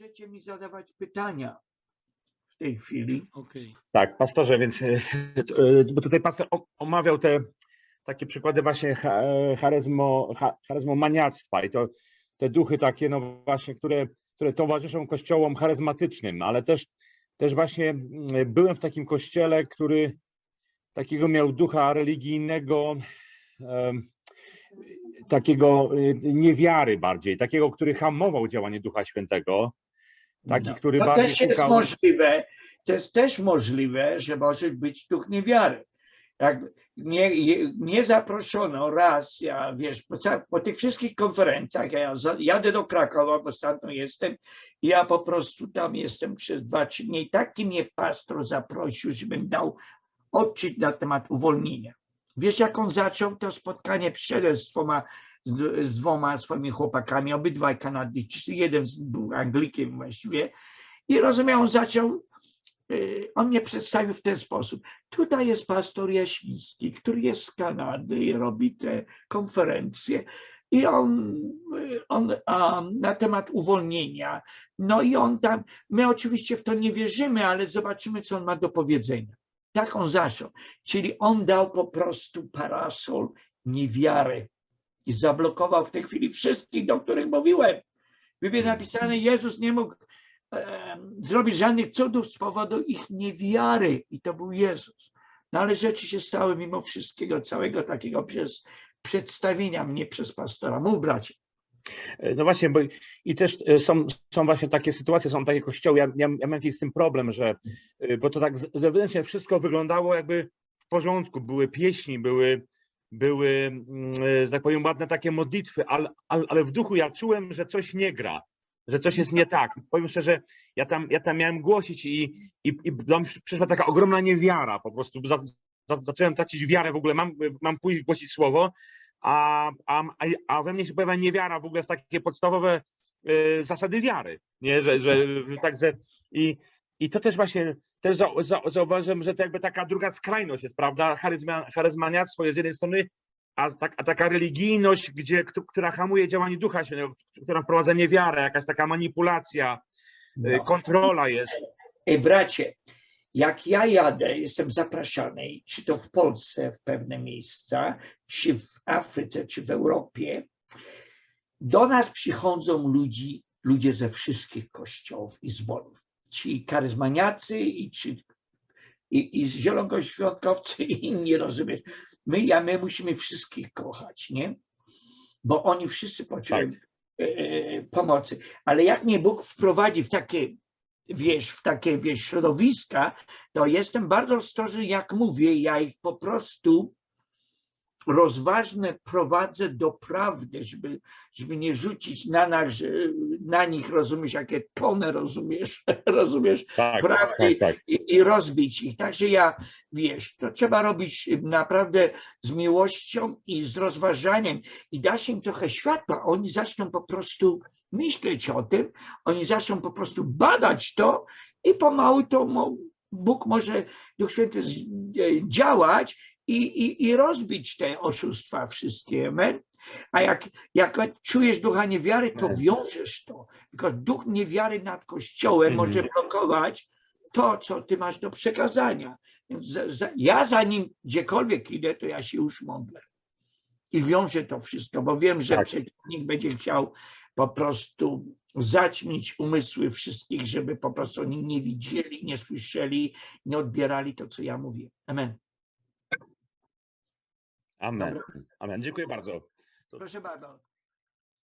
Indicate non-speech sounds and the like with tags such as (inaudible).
możecie mi zadawać pytania w tej chwili. Okej. Tak, pastorze, więc e, e, bo tutaj pastor omawiał te takie przykłady właśnie e, charyzmo, cha- charyzmomaniactwa i to te duchy takie, no właśnie, które, które towarzyszą kościołom charyzmatycznym, ale też, też właśnie mm, byłem w takim kościele, który takiego miał ducha religijnego, takiego niewiary bardziej, takiego, który hamował działanie Ducha Świętego, taki, No, który To też jest szukał... możliwe, to jest też możliwe, że może być duch niewiary. Jak nie, nie zaproszono raz, ja wiesz, po, po tych wszystkich konferencjach, ja jadę do Krakowa, bo ostatnio jestem, i ja po prostu tam jestem przez dwa, trzy dni. Taki mnie pastor zaprosił, żebym dał odczyt na temat uwolnienia. Wiesz, jak on zaczął to spotkanie? Przyszedłem z dwoma, z, z dwoma swoimi chłopakami, obydwaj Kanadyjczycy, jeden był Anglikiem właściwie. I rozumiem, on zaczął, y, on mnie przedstawił w ten sposób. Tutaj jest pastor Jaśnicki, który jest z Kanady i robi te konferencje. I on, y, on na temat uwolnienia. No i on tam, my oczywiście w to nie wierzymy, ale zobaczymy, co on ma do powiedzenia. Tak on zaczął. Czyli on dał po prostu parasol niewiary i zablokował w tej chwili wszystkich, do których mówiłem. W Biblii napisane, Jezus nie mógł zrobić żadnych cudów z powodu ich niewiary i to był Jezus. No ale rzeczy się stały mimo wszystkiego, całego takiego przez przedstawienia mnie przez pastora. Mów bracie. E, No właśnie, bo i też e, są, są właśnie takie sytuacje, są takie kościoły. Ja, ja, ja miałem jakiś z tym problem, że e, bo to tak zewnętrznie wszystko wyglądało jakby w porządku. Były pieśni, były, były mm, e, że tak powiem, ładne takie modlitwy, ale, ale, ale w duchu ja czułem, że coś nie gra, że coś jest nie tak. Powiem szczerze, ja tam, ja tam miałem głosić i, i, i do mnie przyszła taka ogromna niewiara po prostu. Za, za, zacząłem tracić wiarę w ogóle, mam, mam pójść głosić słowo, a, a, a- we mnie się pojawia niewiara w ogóle w takie podstawowe e, zasady wiary, nie, że że także i, i to też właśnie też za, za, zauważyłem, że to jakby taka druga skrajność jest, prawda, charyzma, charyzmaniactwo jest z jednej strony, a, tak, a taka religijność, gdzie, któ- która hamuje działanie Ducha Świętego, która wprowadza niewiarę, jakaś taka manipulacja, e, No. kontrola jest. Ej, bracie, jak ja jadę, jestem zapraszany, czy to w Polsce, w pewne miejsca, czy w Afryce, czy w Europie, do nas przychodzą ludzi, ludzie ze wszystkich kościołów i zborów. Ci charyzmaniacy i ci i, i zielonoświątkowcy i inni, rozumiesz? My, ja, my musimy wszystkich kochać, nie? Bo oni wszyscy potrzebują e, pomocy. Ale jak mnie Bóg wprowadzi w takie wiesz, w takie wiesz, środowiska, to jestem bardzo ostrożny, jak mówię, ja ich po prostu rozważne prowadzę do prawdy, żeby, żeby nie rzucić na, nas, na nich, rozumiesz, jakie tony, rozumiesz, (laughs) rozumiesz, Tak, Prawdy tak, tak. i, i rozbić ich. Także ja, wiesz, to trzeba robić naprawdę z miłością i z rozważaniem i dasz im trochę światła. Oni zaczną po prostu myśleć o tym, oni zaczną po prostu badać to i pomału to Bóg może, Duch Święty e, działać i, i, i rozbić te oszustwa wszystkie. Amen. A jak, jak czujesz ducha niewiary, to wiążesz to. Tylko duch niewiary nad Kościołem Mhm. może blokować to, co ty masz do przekazania. Więc za, za, ja zanim gdziekolwiek idę, to ja się już modlę. I wiążę to wszystko, bo wiem, że Tak. przeciwnik będzie chciał po prostu zaćmić umysły wszystkich, żeby po prostu oni nie widzieli, nie słyszeli, nie odbierali to, co ja mówię. Amen. Amen. Amen. Dziękuję bardzo. Proszę bardzo.